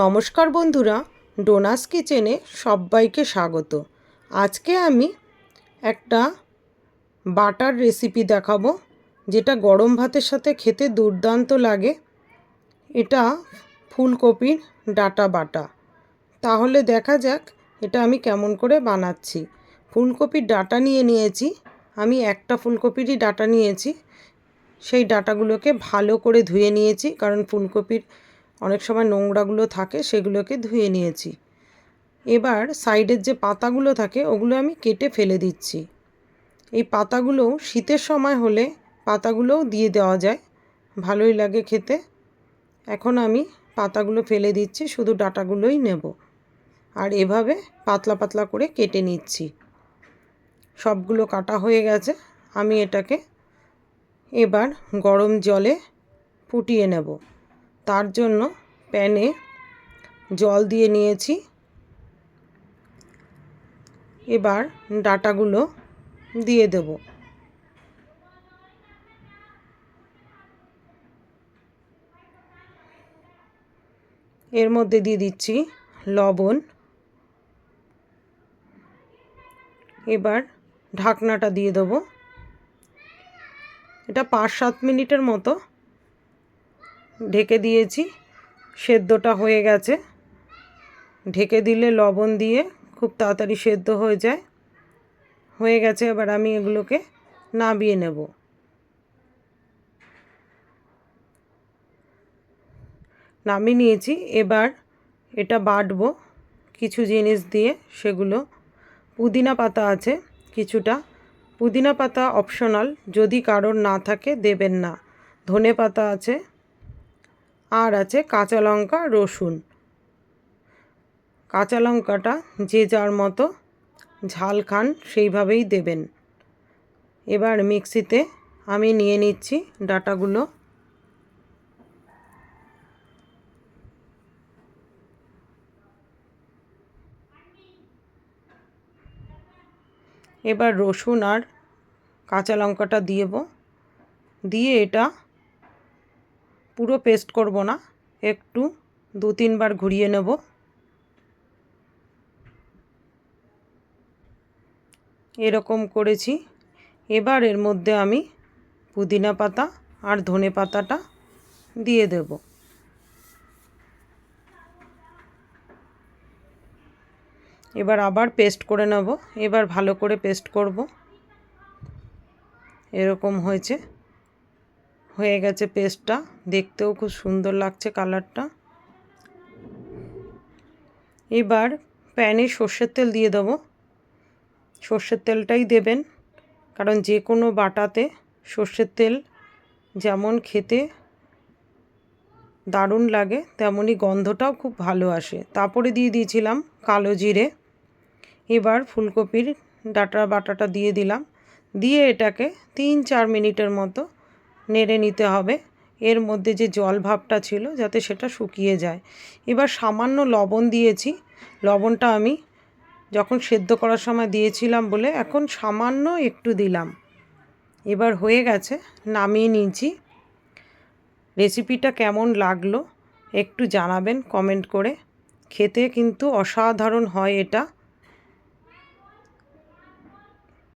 নমস্কার বন্ধুরা, ডোনাস কিচেনে সবাইকে স্বাগত। আজকে আমি একটা বাটার রেসিপি দেখাবো, যেটা গরম ভাতের সাথে খেতে দুর্দান্ত লাগে। এটা ফুলকপির ডাটা বাটা। তাহলে দেখা যাক এটা আমি কেমন করে বানাচ্ছি। ফুলকপির ডাটা নিয়ে নিয়েছি, আমি একটা ফুলকপিরই ডাটা নিয়েছি। সেই ডাটাগুলোকে ভালো করে ধুয়ে নিয়েছি, কারণ ফুলকপির অনেক সময় নোংরাগুলো থাকে, সেগুলোকে ধুয়ে নিয়েছি। এবার সাইডের যে পাতাগুলো থাকে, ওগুলো আমি কেটে ফেলে দিচ্ছি। এই পাতাগুলো শীতের সময় হলে পাতাগুলোও দিয়ে দেওয়া যায়, ভালোই লাগে খেতে। এখন আমি পাতাগুলো ফেলে দিচ্ছি, শুধু ডাটাগুলোই নেব। আর এভাবে পাতলা পাতলা করে কেটে নিচ্ছি। সবগুলো কাটা হয়ে গেছে, আমি এটাকে এবার গরম জলে ফুটিয়ে নেব। তার জন্য প্যানে জল দিয়ে নিয়েছি। এবার ডাটাগুলো দিয়ে দেব। এর মধ্যে দিয়ে দিচ্ছি লবণ। এবার ঢাকনাটা দিয়ে দেবো। এটা পাঁচ সাত মিনিটের মতো ঢেকে দিয়েছি। সেদ্ধটা হয়ে গেছে। ঢেকে দিলে লবণ দিয়ে খুব তাড়াতাড়ি সেদ্ধ হয়ে যায়। হয়ে গেছে, এবার আমি এগুলোকে নাবিয়ে নেব। নামিয়ে নিয়েছি। এবার এটা বাটবো। কিছু জিনিস দিয়ে সেগুলো। পুদিনা পাতা আছে কিছুটা। পুদিনা পাতা অপশনাল যদি কারোর না থাকে, দেবেন না। ধনে পাতা আছে। আর আছে কাঁচা লঙ্কা, রসুন। কাঁচা লঙ্কাটা যে যার মতো ঝাল খান সেইভাবেই দেবেন। এবার মিক্সিতে আমি নিয়ে নিচ্ছি ডাটাগুলো। এবার রসুন আর কাঁচা লঙ্কাটা দিয়েব দিয়ে এটা পুরো পেস্ট করব না, একটু দু তিনবার ঘুরিয়ে নেব। এরকম করেছি। এবার এর মধ্যে আমি পুদিনা পাতা আর ধনে পাতাটা দিয়ে দেব। এবার আবার পেস্ট করে নেব। এবার ভালো করে পেস্ট করব। এরকম হয়েছে। হয়ে গেছে পেস্টটা। দেখতেও খুব সুন্দর লাগছে কালারটা। এবার প্যানে সর্ষের তেল দিয়ে দেবো। সর্ষের তেলটাই দেবেন, কারণ যে কোনো বাটাতে সর্ষের তেল যেমন খেতে দারুণ লাগে তেমনই গন্ধটাও খুব ভালো আসে। তারপরে দিয়ে দিয়েছিলাম কালো জিরে। এবার ফুলকপির ডাটা বাটাটা দিয়ে দিলাম। দিয়ে এটাকে তিন চার মিনিটের মতো নেড়ে নিতে হবে। এর মধ্যে যে জল ভাবটা ছিল যাতে সেটা শুকিয়ে যায়। এবার সামান্য লবণ দিয়েছি। লবণটা আমি যখন সেদ্ধ করার সময় দিয়েছিলাম বলে এখন সামান্য একটু দিলাম। এবার হয়ে গেছে, নামিয়ে নিয়েছি। রেসিপিটা কেমন লাগল একটু জানাবেন কমেন্ট করে। খেতে কিন্তু অসাধারণ হয় এটা।